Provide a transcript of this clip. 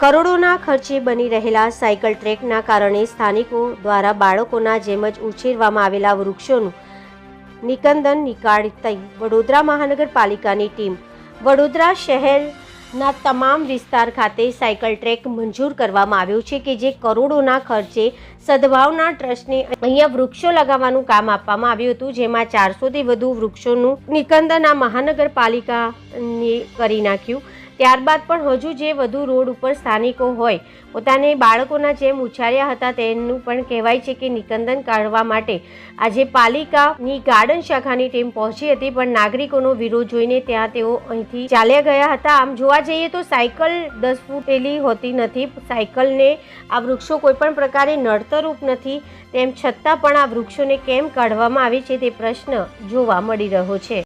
કરોડોના ખર્ચે બની રહેલા સાયકલ ટ્રેકના કારણે સ્થાનિકો દ્વારા બાળકોના જેમ જ ઉછેરવામાં આવેલા વૃક્ષોનું નિકંદન નીકાળતી વડોદરા મહાનગરપાલિકાની ટીમ વડોદરા શહેરના તમામ વિસ્તાર ખાતે સાયકલ ટ્રેક મંજૂર કરવામાં આવ્યો છે કે જે કરોડોના ખર્ચે સદભાવના ટ્રસ્ટને અહીંયા વૃક્ષો લગાવવાનું કામ આપવામાં આવ્યું હતું, જેમાં ચારસોથી વધુ વૃક્ષોનું નિકંદન આ મહાનગરપાલિકાને કરી નાખ્યું. ત્યારબાદ પણ હજુ જે વધુ રોડ ઉપર સ્થાનિકો હોય, પોતાને બાળકોના જેમ ઉછાર્યા હતા તેનું પણ કહેવાય છે કે નિકંદન કાઢવા માટે આજે પાલિકાની ગાર્ડન શાખાની ટીમ પહોંચી હતી, પણ નાગરિકોનો વિરોધ જોઈને ત્યાં તેઓ અહીંથી ચાલ્યા ગયા હતા. આમ જોવા જઈએ તો સાયકલ દસ ફૂટેલી હોતી નથી, સાયકલને આ વૃક્ષો કોઈપણ પ્રકારે નડતરૂપ નથી, તેમ છતાં પણ આ વૃક્ષોને કેમ કાઢવામાં આવે છે તે પ્રશ્ન જોવા મળી રહ્યો છે.